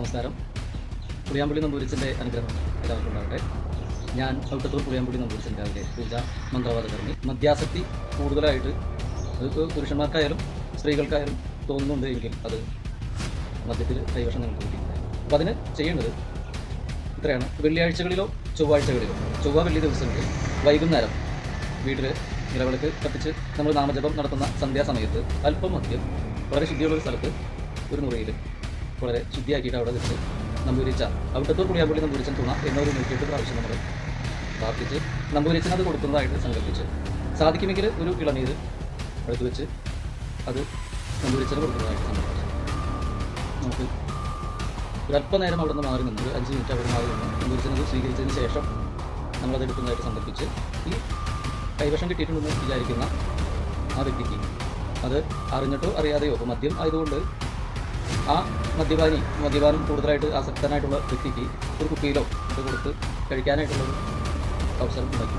നമസ്കാരം. പുളിയാമ്പുള്ളി നമ്പൂരിച്ചന്റെ അനുഗ്രഹം എല്ലാവർക്കും ഉണ്ടാവട്ടെ ഞാൻ ഔട്ടത്തൂർ പുളിയാമ്പുള്ളി നമ്പൂരിച്ചിന്റെ രാവിലെ പൂജ മന്ത്രവാദ കർമ്മി മദ്യാസക്തി കൂടുതലായിട്ട് പുരുഷന്മാർക്കായാലും സ്ത്രീകൾക്കായാലും തോന്നുന്നുണ്ട് എങ്കിൽ അത് മദ്യത്തിൽ കൈവശം നിങ്ങൾക്ക് കിട്ടിയിട്ടുണ്ട് അപ്പോൾ അതിന് ചെയ്യേണ്ടത് ഇത്രയാണ്. വെള്ളിയാഴ്ചകളിലോ ചൊവ്വാഴ്ചകളിലോ ചൊവ്വ വെള്ളി ദിവസങ്ങളിൽ വൈകുന്നേരം വീട്ടിൽ നിലവിളക്ക് കത്തിച്ച് നമ്മൾ നാമജപം നടത്തുന്ന സന്ധ്യാസമയത്ത് അല്പം മദ്യം വളരെ ശുദ്ധിയുള്ള ഒരു സ്ഥലത്ത് ഒരു മുറിയിൽ വളരെ ശുദ്ധിയാക്കിയിട്ട് അവിടെ വെച്ച് നമ്പൂരിച്ച അവിട്ടത്തൂർ പുളിയാമ്പള്ളി നമ്പൂരിച്ചൻ തുണ എന്നൊരു നൂറ്റിയെട്ട് പ്രാവശ്യം നമ്മൾ പ്രാർത്ഥിച്ച് നമ്പൂരിച്ചൻ അത് കൊടുക്കുന്നതായിട്ട് സങ്കല്പിച്ച് സാധിക്കുമെങ്കിൽ ഒരു ഇളനീര് എടുത്ത് വെച്ച് അത് നമ്പൂരിച്ചന് കൊടുക്കുന്നതായിട്ട് സങ്കല്പിച്ച് നമുക്ക് ഒരല്പനേരം അവിടെ നിന്ന് മാറി നിന്ന് ഒരു അഞ്ച് മിനിറ്റ് അവിടെ മാറി നിന്ന് നമ്പൂരിച്ചനത് സ്വീകരിച്ചതിന് ശേഷം നമ്മളത് എടുക്കുന്നതായിട്ട് സങ്കല്പിച്ച് ഈ കൈവശം കിട്ടിയിട്ടുണ്ടെന്ന് വിചാരിക്കുന്ന ആ വ്യക്തിക്ക് അത് അറിഞ്ഞിട്ടോ അറിയാതെയോ? മദ്യം ആയതുകൊണ്ട് ആ മദ്യപാനി മദ്യപാനം കൂടുതലായിട്ട് ആസക്തനായിട്ടുള്ള വ്യക്തിക്ക് ഒരു കുപ്പിയിലോ ഇത് കൊടുത്ത് കഴിക്കാനായിട്ടുള്ളൊരു അവസരം ഉണ്ടാക്കി.